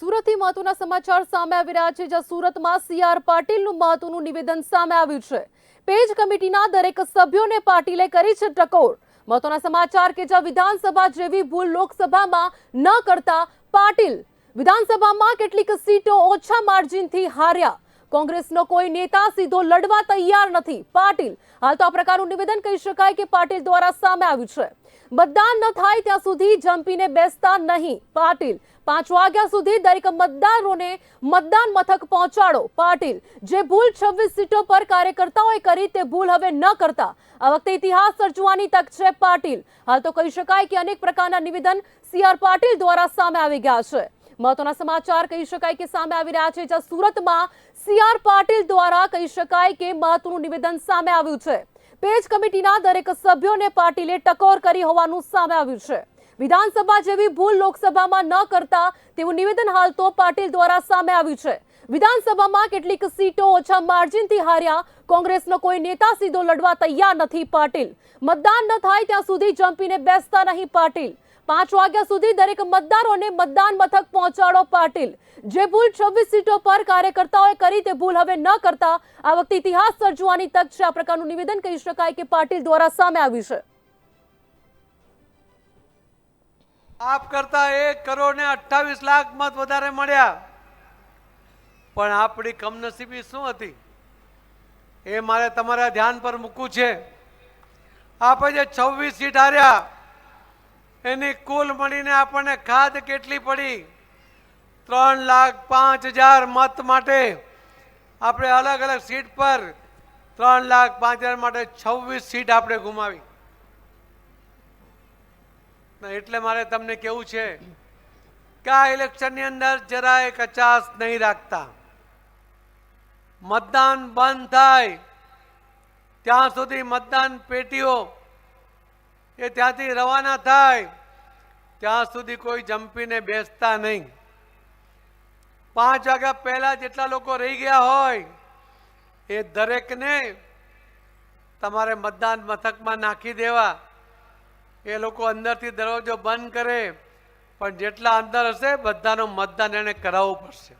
સુરતથી મહત્વના સમાચાર સામે આવી રહ્યા છે, જ્યાં સુરતમાં સીઆર પાટીલનું મહત્વનું નિવેદન સામે આવ્યું છે. પેજ કમિટીના દરેક સભ્યોને પાટીલે કરી છે ટકોર. મહત્વના સમાચાર કે જ્યાં વિધાનસભા જેવી ભૂલ લોકસભામાં ન કરતા પાટીલ. વિધાનસભામાં કેટલીક સીટો ઓછા માર્જિનથી હાર્યા. કોંગ્રેસનો કોઈ નેતા સીધો લડવા તૈયાર નથી. પાટીલ. હાલ તો આ પ્રકારનું નિવેદન કહી શકાય કે પાટીલ દ્વારા સામે આવ્યું છે. મતદાન ન થાય ત્યાં સુધી જંપીને બેસતા નહીં. પાટીલ, પાંચ વાગ્યા સુધી દરેક મતદારોને મતદાન મથક પહોંચાડો. પાટીલ, જે ભૂલ છવ્વીસ સીટો પર કાર્યકર્તાઓએ કરી તે ભૂલ હવે ન કરતા. આ વખતે ઇતિહાસ સર્જવાની તક છે પાટીલ. હાલ તો કહી શકાય કે અનેક પ્રકારના નિવેદન સીઆર પાટીલ દ્વારા સામે આવી ગયા છે. મહત્વના સમાચાર કહી શકાય કે સામે આવી રહ્યા છે, જ્યાં સુરતમાં સીઆર પાટીલ દ્વારા કહી શકાય કે મહત્વનું નિવેદન સામે આવ્યું છે. પેજ કમિટીના દરેક સભ્યોને પાટીલે ટકોર કરી હોવાનું સામે આવ્યું છે. વિધાનસભા જેવી ભૂલ લોકસભામાં ન કરતા તેવું નિવેદન હાલ તો પાટીલ દ્વારા સામે આવ્યું છે. વિધાનસભામાં કેટલીક સીટો ઓછા માર્જિનથી હાર્યા. કોંગ્રેસનો કોઈ નેતા સીધો લડવા તૈયાર નથી પાટીલ. મતદાન ન થાય ત્યાં સુધી જંપીને બેસતા નહીં પાટીલ. પાંચ વાગ્યા સુધી દરેક મતદારોને મતદાન મથક પહોંચાડો પાટીલ. જે ભૂલ છવ્વીસ સીટો પર કાર્યકર્તાઓએ કરી તે ભૂલ હવે ન કરતા આ વખતે ઇતિહાસ સર્જવાની તક છે. આ પ્રકારનું નિવેદન કહી શકાય કે પાટીલ દ્વારા સામે આવ્યું છે. આપ કરતા એક કરોડ ને અઠ્ઠાવીસ લાખ મત વધારે મળ્યા. પણ આપણી કમનસીબી શું હતી? એ મારે તમારા ધ્યાન પર મૂકવું છે. આપણે જે છવ્વીસ સીટ હાર્યા એની કુલ મળીને આપણને ખાદ કેટલી પડી? ત્રણ લાખ પાંચ હજાર મત માટે આપણે અલગ અલગ સીટ પર ત્રણ લાખ પાંચ હજાર માટે છવ્વીસ સીટ આપણે ગુમાવી. એટલે મારે તમને કેવું છે કે આ ઇલેક્શનની અંદર જરાય કચાસ નહીં રાખતા. મતદાન બંધ થાય. ત્યાં સુધી મતદાન પેટીઓ એ ત્યાંથી રવાના થાય. ત્યાં સુધી કોઈ જંપીને બેસતા નહીં. પાંચ વાગ્યા પહેલાં જેટલા લોકો રહી ગયા હોય, એ દરેકને તમારે મતદાન મથકમાં નાખી દેવા. એ લોકો અંદરથી દરવાજો બંધ કરે, પણ જેટલા અંદર હશે બધાનું મતદાન એને કરાવવું પડશે.